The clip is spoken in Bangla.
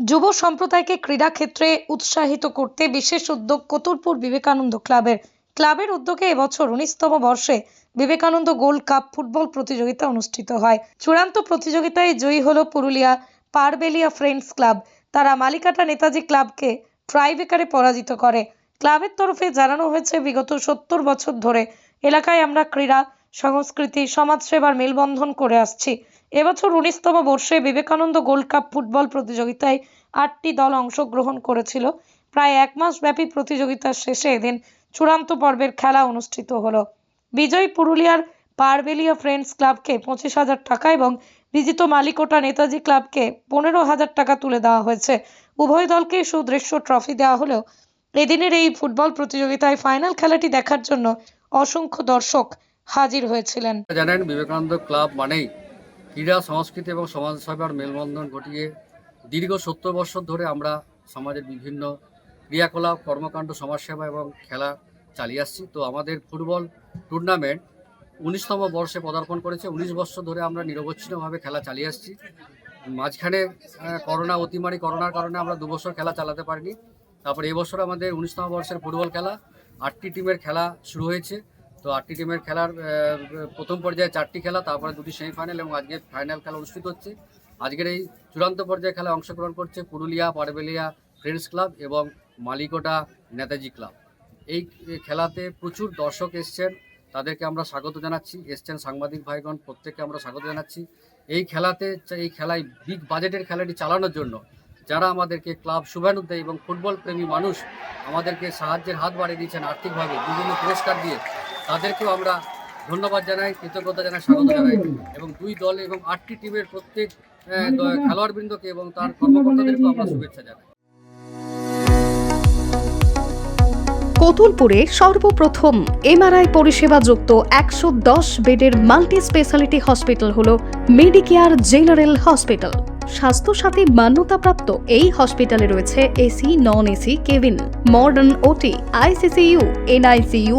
যুব সম্প্রদায়কে ক্রীড়া ক্ষেত্রে উৎসাহিত করতে বিশেষ উদ্যোগ কতুরপুর বিবেকানন্দ ক্লাবের। ক্লাবের উদ্যোগে এবছর উনিশতম বর্ষে বিবেকানন্দ গোল্ড কাপ ফুটবল প্রতিযোগিতা অনুষ্ঠিত হয়। চূড়ান্ত প্রতিযোগিতায় জয়ী হল পুরুলিয়া পারবেলিয়া ফ্রেন্ডস ক্লাব। তারা মালিকাটা নেতাজি ক্লাবকে ট্রাইবেকারে পরাজিত করে। ক্লাবের তরফে জানানো হয়েছে, বিগত সত্তর বছর ধরে এলাকায় আমরা ক্রীড়া, সংস্কৃতি, সমাজসেবার মেলবন্ধন করে আসছি। এবছর উনিশতম বর্ষে বিবেকানন্দ গোল্ড কাপ ফুটবল প্রতিযোগিতায় আটটি দল অংশগ্রহণ করেছিল। প্রায় এক মাস ব্যাপী প্রতিযোগিতার শেষে এদিন চূড়ান্ত পর্বের খেলা অনুষ্ঠিত হলো। বিজয়ী পুরুলিয়ার পারবেলিয়া ফ্রেন্ডস ক্লাবকে পঁচিশ হাজার টাকা এবং বিজিত মালিকোটা নেতাজি ক্লাবকে পনেরো হাজার টাকা তুলে দেওয়া হয়েছে। উভয় দলকে সুদৃশ্য ট্রফি দেওয়া হলেও এদিনের এই ফুটবল প্রতিযোগিতায় ফাইনাল খেলাটি দেখার জন্য অসংখ্য দর্শক হাজির হয়েছিলেন। জানেন, বিবেকানন্দ ক্লাব মানেই ক্রীড়া, সংস্কৃতি এবং সমাজসেবার মেলবন্ধন ঘটিয়ে দীর্ঘ সত্তর বছর ধরে আমরা সমাজের বিভিন্ন ক্রিয়াকলাপ, কর্মকাণ্ড, সমাজসেবা এবং খেলা চালিয়ে আসছি। তো আমাদের ফুটবল টুর্নামেন্ট উনিশতম বর্ষে পদার্পণ করেছে। উনিশ বছর ধরে আমরা নিরবচ্ছিন্নভাবে খেলা চালিয়ে আসছি। মাঝখানে করোনা অতিমারি করোনার কারণে আমরা দু বছর খেলা চালাতে পারিনি। তারপর এবছর আমাদের উনিশতম বর্ষের ফুটবল খেলা। আটটি টিমের খেলা শুরু হয়েছে। তো আটটি টিমের খেলার প্রথম পর্যায়ে চারটি খেলা, তারপরে দুটি সেমিফাইনাল এবং আজকে ফাইনাল খেলা অনুষ্ঠিত হচ্ছে। আজকের এই চূড়ান্ত পর্যায়ে খেলায় অংশগ্রহণ করছে পুরুলিয়া, পারবেলিয়া ফ্রেন্ডস ক্লাব এবং মালিকোটা নেতাজি ক্লাব এই খেলাতে প্রচুর দর্শক এসছেন, তাদেরকে আমরা স্বাগত জানাচ্ছি। এসছেন সাংবাদিক ভাইগণ, প্রত্যেককে আমরা স্বাগত জানাচ্ছি। এই খেলাতে, এই খেলায় বিগ বাজেটের খেলাটি চালানোর জন্য যারা আমাদেরকে ক্লাব শুভানু দেয় এবং ফুটবল প্রেমী মানুষ আমাদেরকে সাহায্যের হাত বাড়িয়ে দিয়েছেন আর্থিকভাবে, বিভিন্ন পুরস্কার দিয়ে তাদেরকেও আমরা ধন্যবাদ জানাই, কৃতজ্ঞতা জানাই, স্বাগত জানাই। এবং দুই দল এবং আটটি টিমের প্রত্যেক খেলোয়াড়বৃন্দকে এবং তার কর্মকর্তাদেরকেও আমরা শুভেচ্ছা জানাই। কতুলপুরে সর্বপ্রথম এমআরআই পরিষেবা যুক্ত একশো দশ বেডের মাল্টি স্পেশালিটি হসপিটাল হল মেডিকেয়ার জেনারেল হসপিটাল। স্বাস্থ্যসাথী মান্যতাপ্রাপ্ত এই হসপিটালে রয়েছে AC, non AC, cabin, modern OT, ICCU, NICU